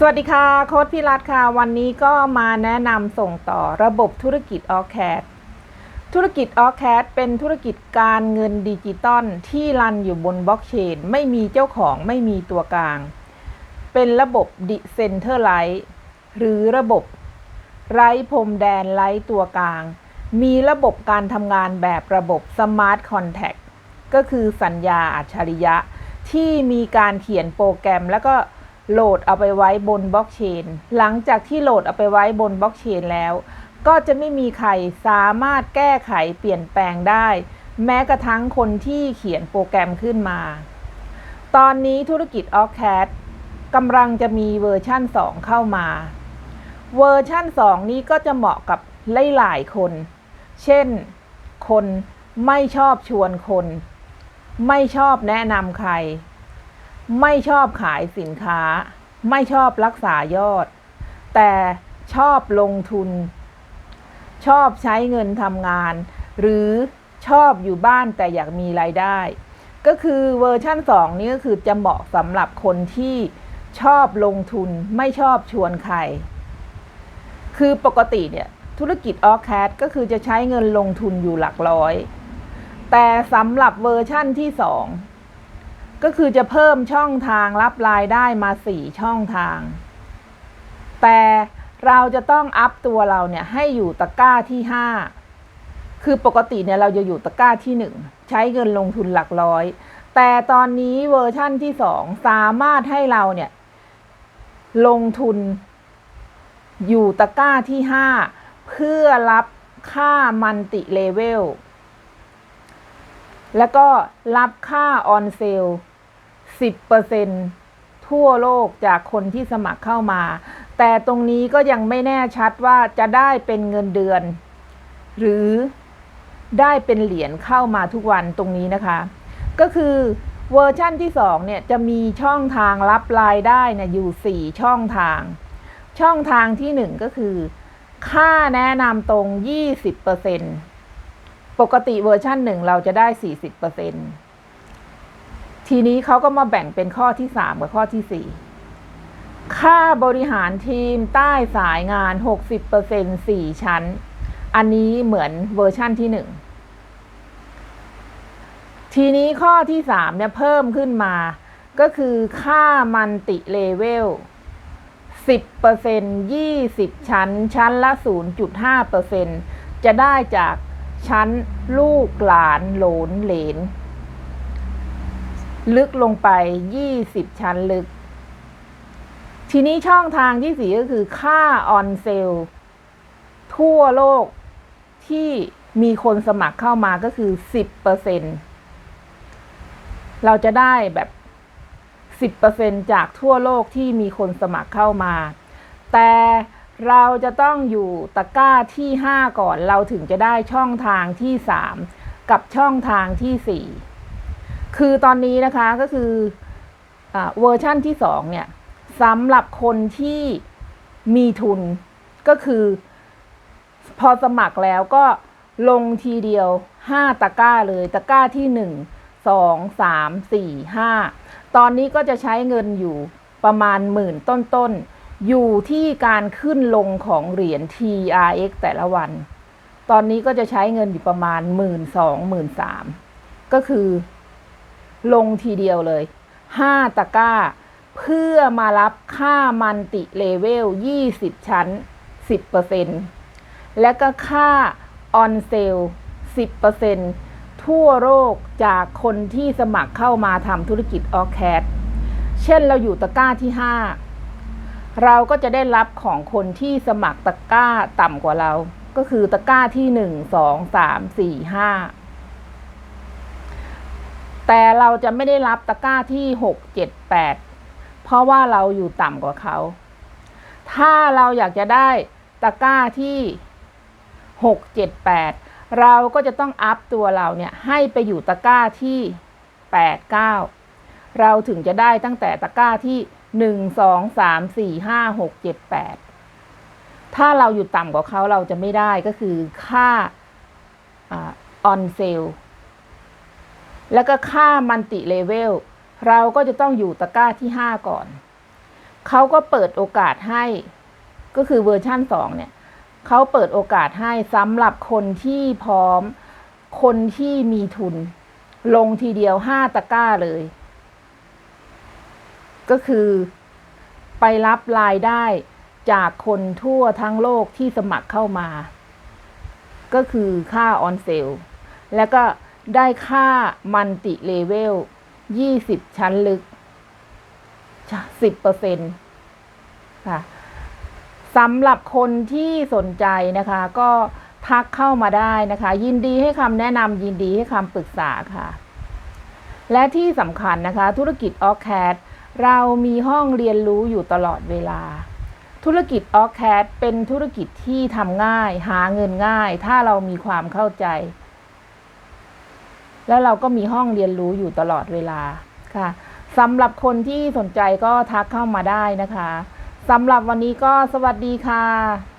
สวัสดีค่ะ โค้ดพิรัตค่ะ วันนี้ก็มาแนะนำส่งต่อระบบธุรกิจ o r c a d ธุรกิจ o r c a d เป็นธุรกิจการเงินดิจิตอลที่รันอยู่บนบล็อกเชน ไม่มีเจ้าของไม่มีตัวกลาง เป็นระบบ Decentralized หรือระบบไร้พรมแดนไร้ตัวกลาง มีระบบการทำงานแบบระบบ Smart Contract ก็คือสัญญาอัจฉริยะ ที่มีการเขียนโปรแกรมแล้วก็ โหลดเอาไปไว้บนบล็อกเชน หลังจากที่โหลดเอาไปไว้บนบล็อกเชนแล้ว ก็จะไม่มีใครสามารถแก้ไขเปลี่ยนแปลงได้ แม้กระทั่งคนที่เขียนโปรแกรมขึ้นมา ตอนนี้ธุรกิจ o c a d กำลังจะมีเวอร์ชั่น 2 เข้ามา เวอร์ชั่น 2 นี้ก็จะเหมาะกับหลายๆคน เช่น คนไม่ชอบชวนคน ไม่ชอบแนะนำใคร ไม่ชอบขายสินค้า ไม่ชอบรักษายอด แต่ชอบลงทุน ชอบใช้เงินทำงาน หรือชอบอยู่บ้านแต่อยากมีรายได้ ก็คือเวอร์ชั่น 2 นี้ก็คือจะเหมาะสำหรับคนที่ชอบลงทุนไม่ชอบชวนใคร คือปกติเนี่ยธุรกิจออแคดก็คือจะใช้เงินลงทุนอยู่หลักร้อย แต่สำหรับเวอร์ชั่นที่2 ก็คือจะเพิ่มช่องทางรับรายได้มา 4 ช่องทาง แต่เราจะต้องอัพตัวเราเนี่ยให้อยู่ตะกร้าที่ 5 คือปกติเนี่ยเราจะอยู่ตะกร้าที่ 1 ใช้เงินลงทุนหลักร้อย แต่ตอนนี้เวอร์ชั่นที่ 2 สามารถให้เราเนี่ย ลงทุน อยู่ตะกร้าที่ 5 เพื่อรับค่ามันติเลเวล แล้วก็รับค่าออนเซล10%ทั่วโลกจากคนที่สมัครเข้ามา แต่ตรงนี้ก็ยังไม่แน่ชัดว่าจะได้เป็นเงินเดือน หรือได้เป็นเหรียญเข้ามาทุกวันตรงนี้นะคะ ก็คือเวอร์ชั่นที่2เนี่ยจะมีช่องทางรับรายได้เนี่ยอยู่ 4 ช่องทาง ช่องทางที่ 1 ก็คือ ค่าแนะนำตรง 20% ปกติเวอร์ชัน1เราจะได้ 40%ทีนี้เขาก็มาแบ่งเป็นข้อที่ 3 กับข้อที่ 4 ค่าบริหารทีมใต้สายงาน 60% 4 ชั้น อันนี้เหมือนเวอร์ชั่นที่ 1 ทีนี้ข้อที่ 3 เนี่ยเพิ่มขึ้นมา ก็คือค่ามันติเลเวล10% 20 ชั้น ชั้นละ 0.5%จะได้จาก ชั้นลูกหลานหลนเหลน ลึกลงไป20ชั้นลึก ทีนี้ช่องทางที่สี่ก็คือค่าออนเซลทั่วโลกที่มีคนสมัครเข้ามาก็คือ10%เปอร์เซ็นเราจะได้แบบ10%จากทั่วโลกที่มีคนสมัครเข้ามา แต่ เราจะต้องอยู่ตะกร้าที่ 5 ก่อนเราถึงจะได้ช่องทางที่ 3 กับช่องทางที่ 4 คือตอนนี้นะคะก็คืออเวอร์ชั่นที่ 2 เนี่ยสำหรับคนที่มีทุนก็คือ พอสมัครแล้วก็ลงทีเดียว 5 ตะกร้าเลยตะกร้าที่ 1 2 3 4 5 ตอนนี้ก็จะใช้เงินอยู่ประมาณหมื่นต้นๆ อยู่ที่การขึ้นลงของเหรียญ TRX แต่ละวัน ตอนนี้ก็จะใช้เงินอยู่ประมาณหมื่นสองหมื่นสามก็คือลงทีเดียวเลย 5 ตะกร้า เพื่อมารับค่ามันติเลเวล 20 ชั้น 10%และก็ค่าออนเซล10%ทั่วโลกจากคนที่สมัครเข้ามาทำธุรกิจออแคดเช่นเราอยู่ตะกร้าที่ 5 เราก็จะได้รับของคนที่สมัครตะกร้าต่ำกว่าเรา ก็คือตะกร้าที่1 2 3 4 5แต่เราจะไม่ได้รับตะกร้าที่6 7 8เพราะว่าเราอยู่ต่ำกว่าเขา ถ้าเราอยากจะได้ตะกร้าที่6 7 8เราก็จะต้องอัพตัวเราเนี่ยให้ไปอยู่ตะกร้าที่8 9เราถึงจะได้ตั้งแต่ตะกร้าที่ 1 2 3 4 5 6 7 8ถ้าเราอยู่ต่ำกว่าเขาเราจะไม่ได้ก็คือค่าออนเซลแล้วก็ค่ามันติเลเวลเราก็จะต้องอยู่ตะกร้าที่ 5 ก่อน เขาก็เปิดโอกาสให้ ก็คือเวอร์ชั่นสองเนี่ย เขาเปิดโอกาสให้สำหรับคนที่พร้อม คนที่มีทุน ลงทีเดียวห้าตะกร้าเลย ก็คือ ไปรับรายได้จากคนทั่วทั้งโลกที่สมัครเข้ามา ก็คือค่าออนเซลแล้วก็ได้ค่ามันติเลเวลยี่สิบชั้นลึกสิบเปอร์เซนต์ค่ะสำหรับคนที่สนใจนะคะ ก็ทักเข้ามาได้นะคะ ยินดีให้คำแนะนำยินดีให้คำปรึกษาค่ะ และที่สำคัญนะคะ ธุรกิจออคแคด เรามีห้องเรียนรู้อยู่ตลอดเวลา ธุรกิจออแคดเป็นธุรกิจที่ทำง่าย หาเงินง่าย ถ้าเรามีความเข้าใจ แล้วเราก็มีห้องเรียนรู้อยู่ตลอดเวลาค่ะสำหรับคนที่สนใจก็ทักเข้ามาได้นะคะสำหรับวันนี้ก็สวัสดีค่ะ